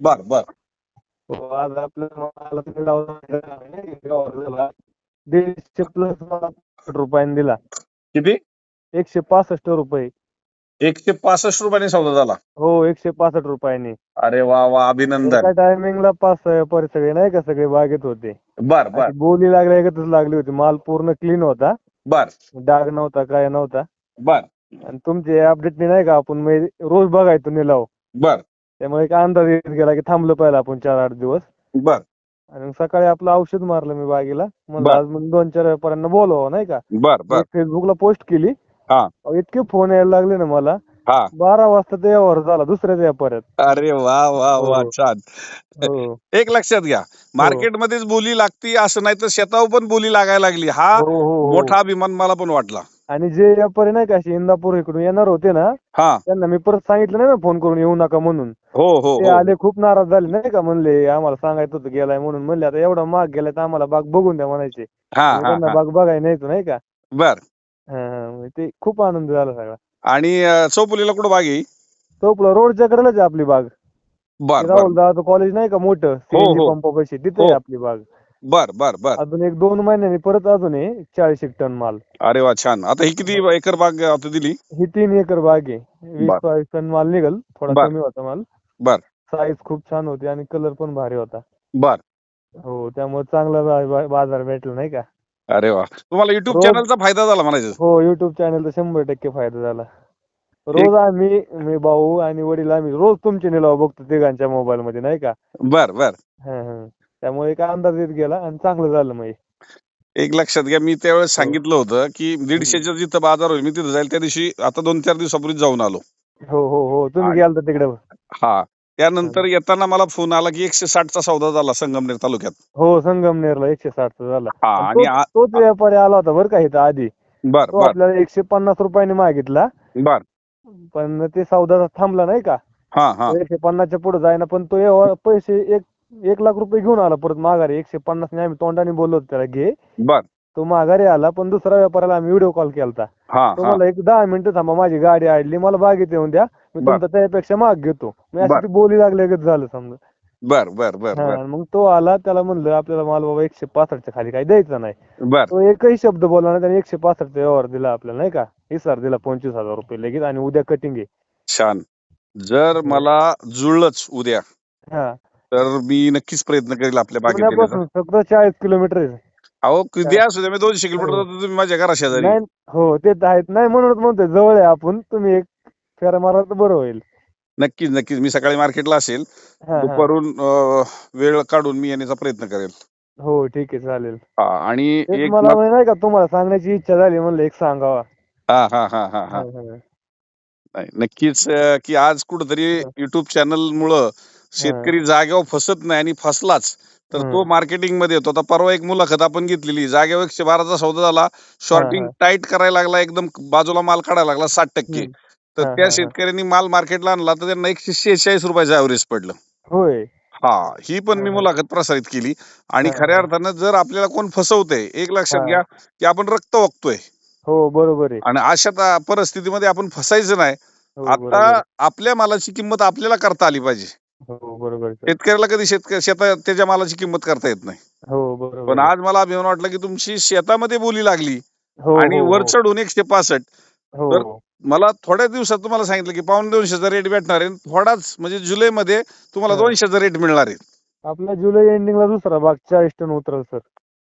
बर बर. हो आज आपल्या मालाला तुम्ही लावला नाही का, व्यवहार झाला. दीडशे प्लस मला रुपयाने दिला. किती? एकशे पासष्ट रुपये. एकशे पासष्ट रुपयाने सौदा झाला. हो एकशे पासष्ट रुपयाने. अरे वा वा अभिनंदन. एका टायमिंगला पाच पर सगळे नाही का? सगळे बागेत होते. बर बर. बोली लागल्या एकत्रच लागली होती. माल पूर्ण क्लीन होता. बर. डाग नव्हता काय नव्हता. बर. आणि तुमचे अपडेटने नाही का आपण म्हणजे रोज बघायचो निलाव. बर. त्यामुळे एक अंदाज येत गेला की थांबलं पाहिजे आपण चार आठ दिवस. बर. आणि मग सकाळी आपलं औषध मारलं मी बागेला. म्हणलं बर. आज मग दोन चार व्यापाऱ्यांना बोलवा नाही का? बर बर. फेसबुकला पोस्ट केली. हा. अहो, इतके फोन यायला लागले ना मला. हा. बारा वाजता ते व्यवहार झाला दुसऱ्याच व्यापाऱ्यात अरे वा वा वा हो. छान. हो. एक लक्षात घ्या मार्केटमध्येच बोली लागती असं नाही तर शेतावर पण बोली लागायला लागली. हा हो, हो, हो. मोठा अभिमान मला पण वाटला. आणि जे व्यापारी नाही का असे इंदापूर इकडून येणार होते ना हा. त्यांना मी परत सांगितलं नाही ना फोन करून येऊ नका म्हणून. हो हो ते हो. आले खूप नाराज झाले नाही का म्हणले आम्हाला सांगायचं होतं गेलाय म्हणून. म्हणले आता एवढा माग गेलाय तर आम्हाला बाग बघून द्या म्हणायचे. हा हा त्यांना हा. बाग बघायला न्यायचो नाही का? बर. हा, हा. मग ते खूप आनंद झाला सगळा. आणि अं, चौफुलीला कुठं बाग आहे? तो रोडच्या कडेलाच आहे आपली बाग. बर बर राहुल दादा कॉलेज नाही का मोठं? हो, सीएनजी हो. पंपापाशी तिथे हो. आहे आपली बाग. बर बर बर. अजून एक दोन महिन्यांनी परत अजून आहे चाळीस एक टन माल. अरे वा छान. आता ही किती एकर बाग आता दिली? ही तीन एकर बाग आहे. वीस बर. बावीस टन माल निघल. थोडा बर. कमी होता माल. बर. साईज खूप छान होती आणि कलर पण भारी होता. बर. हो त्यामुळे चांगला बा- बा- बाजार भेटला नाही का? अरे वा. तुम्हाला युट्यूब रोज- चॅनलचा फायदा झाला म्हणायचं? हो युट्यूब चॅनलचा शंभर टक्के फायदा झाला. रोज आम्ही मी भाऊ आणि वडील आम्ही रोज तुमचे निलाव बघतो तिघांच्या मोबाईल मध्ये नाही का? बर बर. हा, हा. त्यामुळे एक अंदाज येत गेला आणि चांगलं झालं हे. एक लक्षात घ्या मी त्यावेळेस हो. सांगितलं होतं की दीडशेच्या जिथं बाजार होईल मी तिथं जाईल. त्या दिवशी आता दोन चार दिवसापूर्वी जाऊन आलो. हो हो हो. तुम्ही आणि- गेलता तिकडे. हा. त्यानंतर येताना मला फोन आला की एकशे साठचा सौदा झाला संगमनेर तालुक्यात. हो संगमनेरला एकशे साठचा झाला. हा आणि आणि तोच- आ- तोच व्यापारी आला होता बरं का इथं आधी. बर तो बर. आपल्याला एकशे पन्नास रुपयाने मागितला. बर. पण ते सौदा थांबला नाही का? हा हा. एकशे पन्नासच्या पुढे जायना पण तो पैसे एक एक लाख रुपये घेऊन आला परत माघारी. एकशे पन्नास आम्ही तोंडाने बोललो होतो त्याला घे. बर. तो माघारी आला पण दुसऱ्या व्यापाऱ्याला आम्ही व्हिडिओ कॉल केलता. हा तो हा. मला एक दहा मिनिटं थांबा माझी गाडी आडली मला बागेत येऊन द्या. मी बर. तुमचा त्यापेक्षा माग घेतो. मी बर. अशी ती बोली लागल्यागत झालं समजा. बर बर बर हा, मग तो आला त्याला म्हणलं आपल्याला माल बाबा एकशे पासष्टच्या खाली काही द्यायचं नाही. बर. तो एकही शब्द बोलला नाही त्याने एकशे पासष्टचा व्यवहार दिला आपल्याला नाही का? इसार दिला पंचवीस हजार रुपये लगेच आणि उद्या कटिंग आहे. छान. जर मला जुळलंच उद्या हा. तर मी नक्कीच प्रयत्न करेल आपल्या बागेत पुण्यापासून फक्त चाळीस किलोमीटर आहे. अहो किती असू द्या मी दोनशे किलोमीटर हो. जातो तुम्ही माझ्या घरा शेजारी नाही हो ते तर आहेत. नाही म्हणूनच म्हणतोय जवळ आहे आपण तुम्ही एक फेरा मारा तर बरं होईल. नक्कीच नक्कीच. मी सकाळी मार्केटला असेल हा, हा. दुपारून अं, वेळ काढून मी येण्याचा प्रयत्न करेल. हो ठीक आहे चालेल. हा आणि एक मला नाही का तुम्हाला सांगण्याची इच्छा झाली म्हणलं एक सांगावा. हा हा हा हा हा. हा, हा. नाही नक्कीच अं, की आज कुठंतरी. युट्यूब चॅनल मुळे शेतकरी जागेवर फसत नाही आणि फसलाच तर तो. मार्केटिंगमध्ये येतो आता परवा एक मुलाखत आपण घेतलेली जागेवर एकशे बाराचा सौदा झाला शॉर्टिंग. टाईट करायला लागला एकदम बाजूला माल काढायला लागला साठ टक्के. तर त्या. शेतकऱ्यांनी माल मार्केटला आणला तर त्यांना एकशे शेहेचाळीस रुपयाचं ऍव्हरेज पडलं होय हा ही पण मी. मुलाखत प्रसारित केली आणि खऱ्या. अर्थानं जर आपल्याला कोण फसवतंय एक लक्षात. घ्या की आपण रक्त वागतोय हो बरोबर आहे आणि अशा परिस्थितीमध्ये आपण फसायचं नाही हो आता. आपल्या मालाची किंमत आपल्याला करता आली पाहिजे हो बरोबर आहे. शेतकऱ्याला कधी शेतक शेता त्याच्या मालाची किंमत करता येत नाही हो बरोबर पण आहे. आज मला अभिमान वाटला की तुमची शेतामध्ये बोली लागली हो आणि हो, वर. चढून एकशे पासष्ट हो तर मला थोड्या दिवसात तुम्हाला सांगितलं की पाऊण दोनशेचा रेट भेटणार आहे थोडाच म्हणजे जुलैमध्ये तुम्हाला हा. दोनशेचा रेट मिळणार आहे आपला जुलै एंडिंगला दुसरा भाग चाळीस टन उतरल सर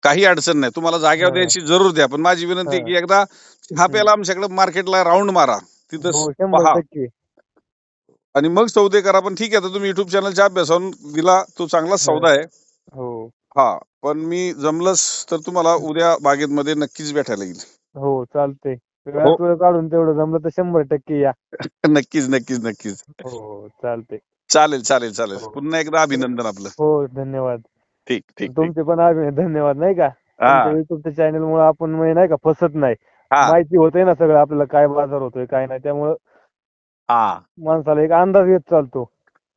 काही अडचण नाही तुम्हाला जागेवर हा. द्यायची जरूर द्या पण माझी विनंती आहे. की एकदा चहा प्यायला आमच्याकडे मार्केटला राऊंड मारा तिथं हो स- शंभर पहा टक्के आणि मग सौदे करा पण ठीक आहे आता तुम्ही युट्यूब चॅनलच्या अभ्यासावरून दिला तो चांगलाच हा. सौदा आहे. हो. हा पण मी जमलंच तर तुम्हाला उद्या बागेत नक्कीच भेटायला येईल. हो चालते हो. वेळात वेळ काढून तेवढं जमलं तर शंभर टक्के या. नक्कीच नक्कीच नक्कीच. हो हो चालते चालेल चालेल चालेल. हो. पुन्हा एकदा अभिनंदन आपलं. हो धन्यवाद. ठीक ठीक ठीक. तुमचे पण अभि- धन्यवाद नाही का? हा. तुमच्या युट्यूबच्या चॅनल मुळे आपण म्हणजे नाही का फसत नाही. हा. माहिती होते ना सगळं आपल्याला काय बाजार होतोय काय नाही त्यामुळं हा. माणसाला एक अंदाज येत चालतो.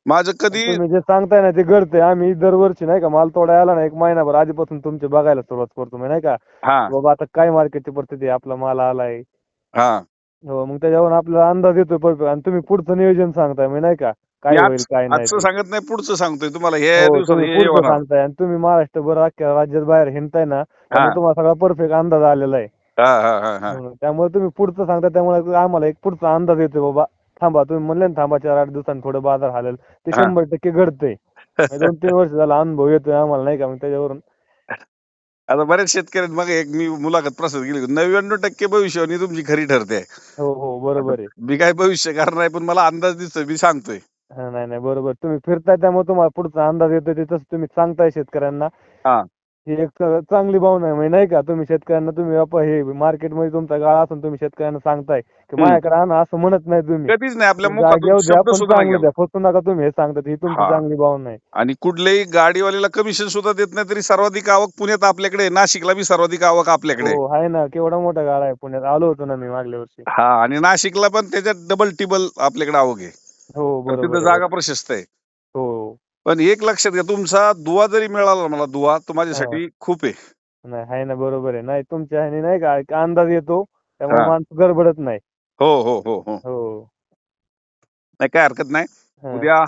माझं कधी तुम्ही जे सांगताय ना ते घडतंय. आम्ही दरवर्षी नाही का माल तोडायला आला ना एक महिनाभर आधीपासून तुमचे बघायला सुरुवात करतो मी नाही का? हा. बाबा आता काय मार्केटची परिस्थिती आहे, आपला माल आलाय. हा. हो मग त्याच्यावर आपल्याला अंदाज येतोय perfect. आणि तुम्ही पुढचं नियोजन सांगताय मी नाही का? काय मी होईल काय नाही आजचं ते. सांगत नाही पुढचं सांगतोय. तुम्हाला हे हो, दिवसात तुम्ही पुढचं होणार. सांगताय. आणि तुम्ही महाराष्ट्रभर अख्ख्या राज्यात बाहेर हिंडताय ना त्यामुळे तुम्हाला सगळा परफेक्ट अंदाज आलेला आहे. हा हा हा हा. म्हणून. त्यामुळे तुम्ही पुढचं सांगता त्यामुळे आम्हाला एक पुढचा अंदाज येतो बाबा. थांबा तुम्ही म्हणले ना थांबा चार आठ दिवसांनी थोडं बाजार हालेल. ते हा. शंभर टक्के घडतंय. दोन तीन वर्ष झाला अनुभव येतोय आम्हाला नाही का? मग त्याच्यावरून. आता बरेच शेतकरी मग एक मी मुलाखत प्रसाद केली. नव्याण्णव टक्के भविष्यवाणी तुमची खरी ठरते. हो हो बरोबर आहे. मी काय भविष्यकार नाही पण मला अंदाज दिसतोय मी सांगतोय. हा, नाही नाही बरोबर. तुम्ही फिरताय त्यामुळे तुम्हाला पुढचा अंदाज येतोय ते तसं तुम्ही सांगताय शेतकऱ्यांना. हा. ही एक च- चांगली भावना आहे म्हणजे नाही का तुम्ही शेतकऱ्यांना तुम्ही बापा हे मार्केटमध्ये तुमचा गाळा असून तुम्ही शेतकऱ्यांना सांगताय की हम्म. माझ्याकडे आणा असं म्हणत नाही तुम्ही कधीच नाही आपल्या जागेवर द्या शब्द पण सुद्धा नाही चांगलं गेला. द्या फसू नका तुम्ही हे सांगतात ही तुमची हा. चांगली भावना आहे आणि कुठल्याही गाडीवाल्याला कमिशन सुद्धा देत नाही तरी सर्वाधिक आवक पुण्यात आपल्याकडे आहे. नाशिकला बी सर्वाधिक आवक आपल्याकडे आहे. हो आहे ना केवढा मोठा गाळा आहे पुण्यात आलो होतो ना मी मागल्या वर्षी हा आणि नाशिकला पण त्याच्यात डबल टिबल आपल्याकडे आवक आहे हो बरोबर तिथं आहे. जागा प्रशस्त आहे पण एक लक्षात घ्या तुमचा दुवा जरी मिळाला मला दुवा तो माझ्यासाठी खूप आहे. नाही आहे ना बरोबर आहे. नाही तुमच्या ह्याने नाही का एक अंदाज येतो त्यामुळे हा. माणूस गडबडत नाही. हो हो हो हो. हो. नाही काय हरकत नाही. हा. उद्या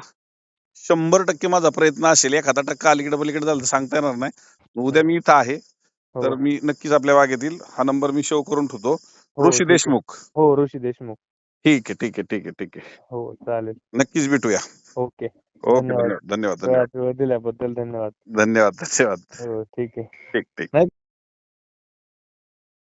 शंभर टक्के माझा प्रयत्न असेल एखादा टक्का अलीकडे पलीकडे झालं तर सांगता येणार नाही. उद्या मी इथं आहे हो. तर मी नक्कीच आपल्या वागेतील हा नंबर मी शो करून ठेवतो. हो, ऋषी ठीक आहे. देशमुख. हो ऋषी देशमुख. ठीक आहे ठीक आहे ठीक आहे ठीक आहे. हो चालेल. नक्कीच भेटूया. ओके. ओके धन्यवाद. धन्यवाद धन्यवाद धन्यवाद. वेळ दिल्याबद्दल धन्यवाद. धन्यवाद धन्यवाद. हो ठीक आहे. ठीक ठीक. नाही